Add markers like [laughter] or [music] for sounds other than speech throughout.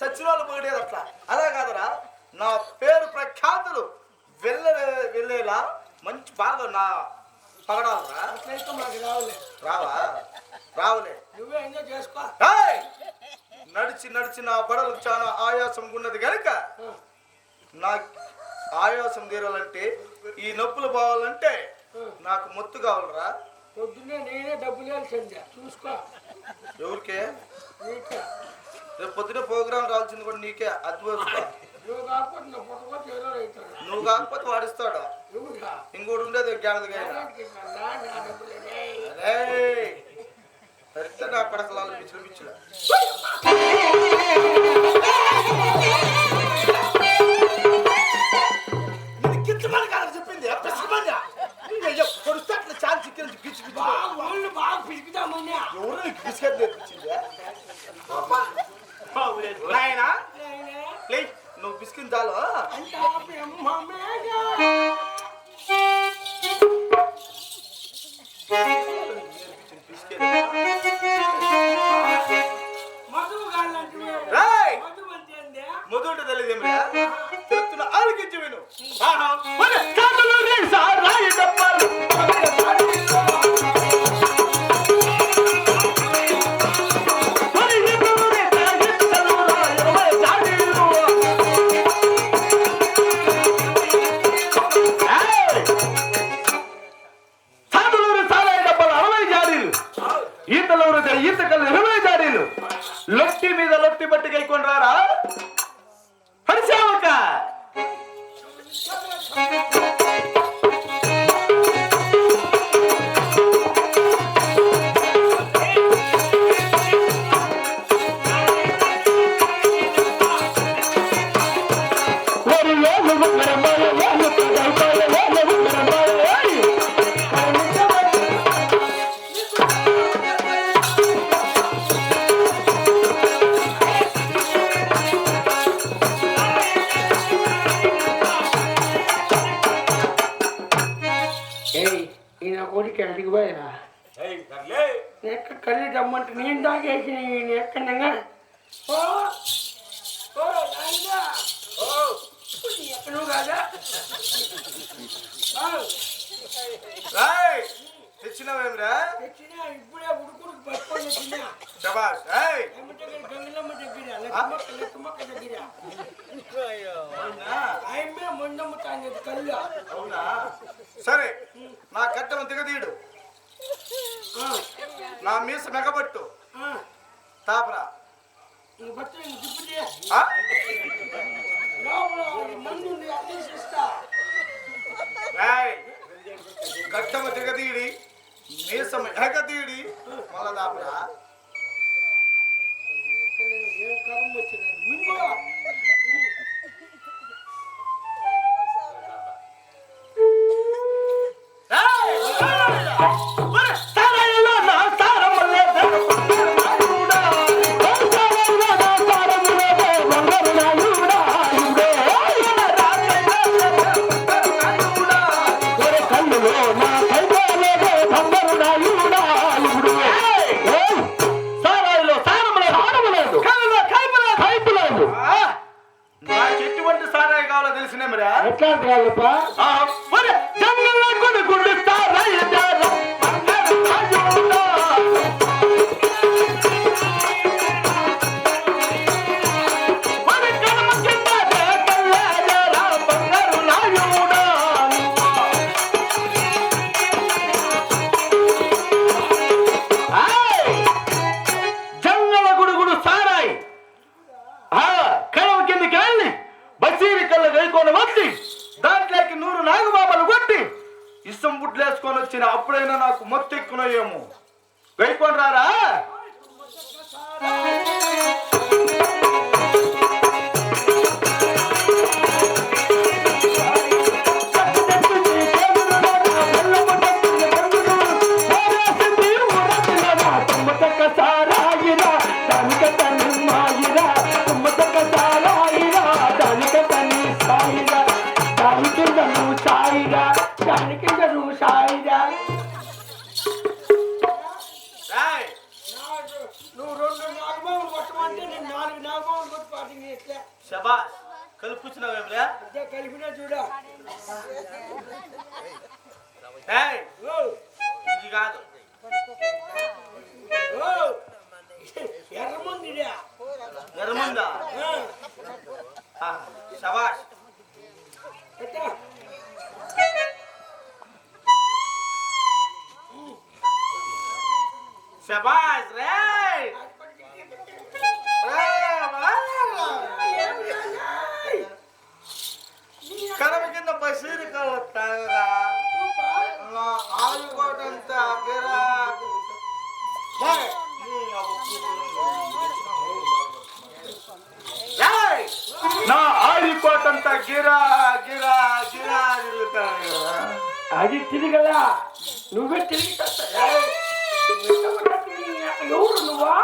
చచ్చిన వాళ్ళు పొగిడేది అట్లా. అలా కాదురా. నా పేరు ప్రఖ్యాతులు వెళ్ళే వెళ్ళేలా మంచి బాగా నా పగడాలరా. అట్లయితే మాకు రావులే. రావా? రావులే. నువ్వే ఎంజాయ్ చేసుకో! నడిచి నడిచి నా బడలు చాలా ఆయాసం ఉన్నది కనుక నా ఆయాసం తీరాలంటే ఈ నొప్పులు పోవాలంటే నాకు మొత్తు కావాలరా. పొద్దున్నే నేనే డబ్బులు చూసుకో. ఎవరికే? నీకే. రేపు పొద్దున ప్రోగ్రామ్ రావాల్సింది కూడా నీకే. అద్భుతం నువ్వు కాకపోతే వాడిస్తాడు? ఇంకోటి ఉండేది. అరే! సరిగ్గా నా పిచ్చులు పిచ్చులు. [laughs] ఈయన కొడుకు ఎక్కడికి పోయినా? ఎక్క కళ్ళు దమ్మంటే నేను తాగేసి నేను ఎక్కడంగా నువ్వు కాదా? తెచ్చినవేమిరా తెచ్చినా ఇప్పుడే ఉడుకుడుకు పట్టుకొని తిన్నా. దగ్గర అవునా మొండమ్ముతాను కళ్ళు అవునా సరే నా కట్టం దిగదీడు నా మీస మెగబట్టు. తాపరా. నువ్వు బట్టి మందు దిగదీడి మీసం ఎగదీడి మళ్ళా తాపరా ఏం కర్మ వచ్చినాడు గుడ్లు వేసుకొని వచ్చిన అప్పుడైనా నాకు మొత్తెక్కునయేమో. వేసుకొని రారా శబాష్ కలుపుచ్చినావేమిరా కలిపినా చూడ ఇది కాదు. ఎర్రముందా? శబాష్ శబాష్ నువ్వే తిరిగి ఎవరు నువ్వా?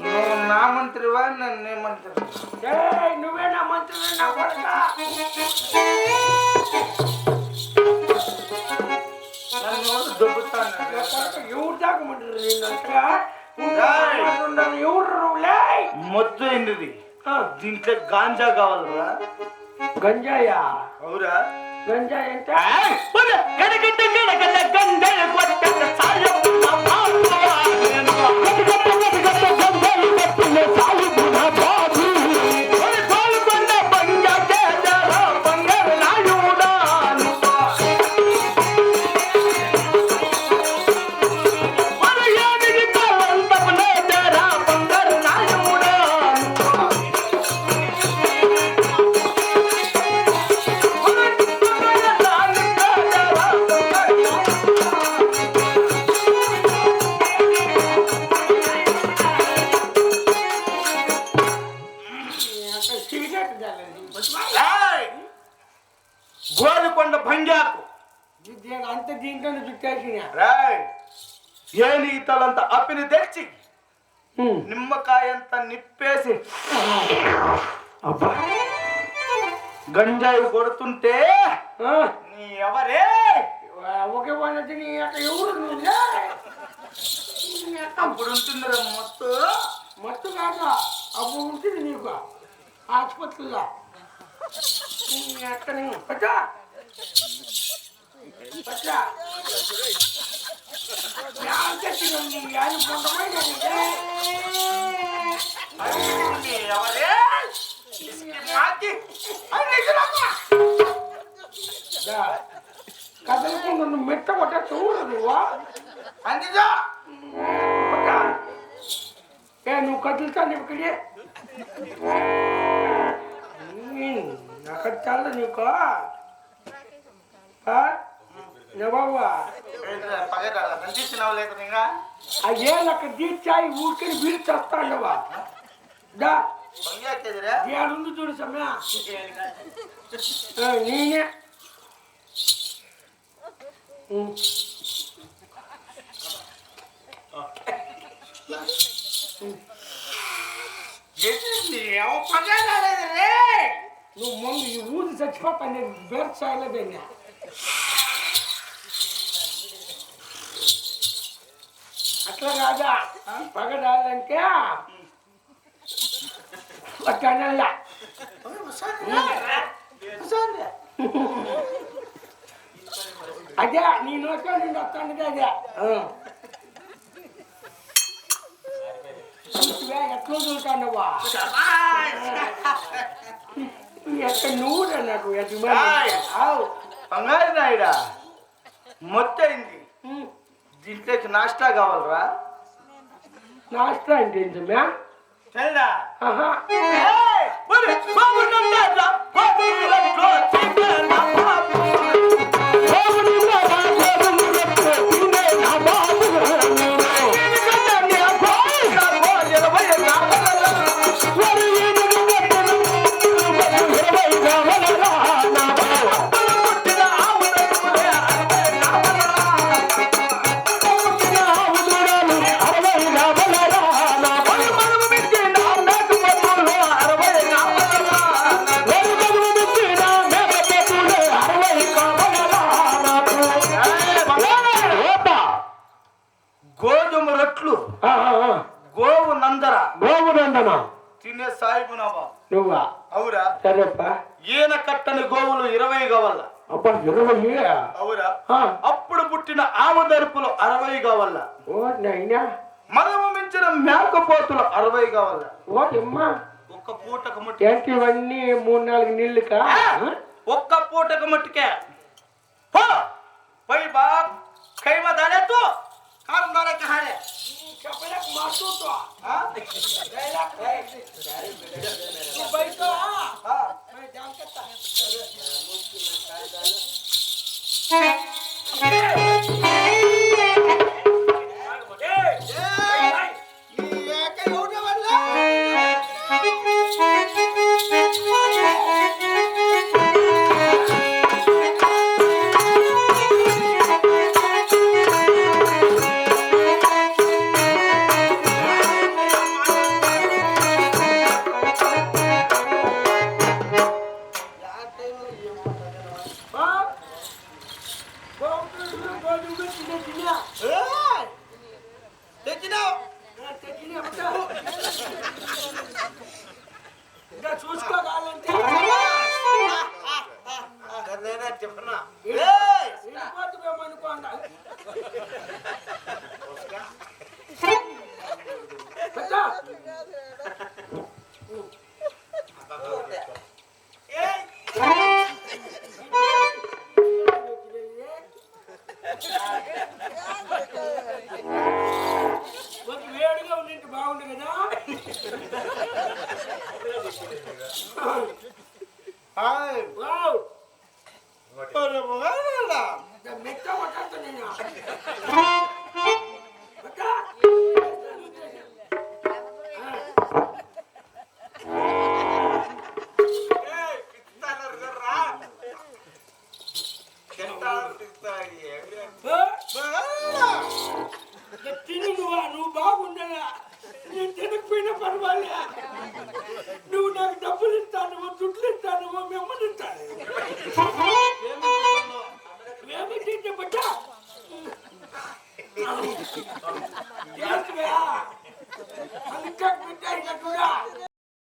నువ్వు? నా మంత్రివా నన్ను మంత్రి నువ్వే నా మంత్రి నా కొడక. నన్ను దుబ్బుతాను ఎవరు దాకమంటారు నిన్నంతగా ఏయ్. ఎవరు మొద్దు అయింది దీంట్లో గాంజా కావాలరా గంజాయా? అవురా. గంజాయి అంటే? గడగడ గడగడ గండె కొట్టక సాయపున ఇది అంత దీంట్లోనే చుట్టేసిన. ఏని తలంత అప్పిని తెచ్చి నిమ్మకాయంత నిప్పేసి అబ్బా. గంజాయి కొడుతుంటే నీ ఎవరే? ఒకే వాళ్ళకి నీ యొక్క ఎవరు? అప్పుడు ఉంటుందిరా మొత్తం. మత్తు కాక అప్పుడు ఉంటుంది నీకు. ఆసుపత్రిలో. నీ యొక్క కదలకుండా నువ్వు మెట్ట కొట్ట చూడు నువ్వు అందుగా ఏ నువ్వు కదులుతాను ఇక్కడే నాకు చాలు నీకు? బాబా? పగట నందిస్తున్నావు లేదు ఇంకా అయ్యే నాకు దీర్చాయి ఊరికని వీడి చేస్తాండవా? ఏడుంది చూడు సమయ. నేనే. నువ్వు ముందు ఈ ఊరి చచ్చిపోతా నేను బేర్ చేయలేదన్నా అట్లా కాదా పగడాలంటే అట్లా అదే నీ నోట్లో నుండి వస్తాను అదే. ఎట్లా చూస్తాండవా ఎక్కడ నువ్వు నాకు ఆయ్. బంగారు నాయుడా? మొత్తైంది దీంట్లోకి నాష్టా కావాలరా? నాస్తా అంటే ఏంటమ్మా తెల్దా? ఆహా. కావాల అబ్బా ఇరవై అవురా అప్పుడు పుట్టిన ఆమదరుపులు అరవై కావాల ఓ నైనా మనము మించిన మేకపోతులు అరవై కావాల ఓ అమ్మా ఒక్క పూటకు ముట్టి ఇవన్నీ మూడు నాలుగు నీళ్ళుకా ఒక్క పూటకు మట్టుకే పో బా కైమ కారం దాలే కహాలే చెప్పలేక ఏయ్! తిను నువ్వు నువ్వు బాగుండగా. నేను తినకపోయినా పర్వాలే. నువ్వు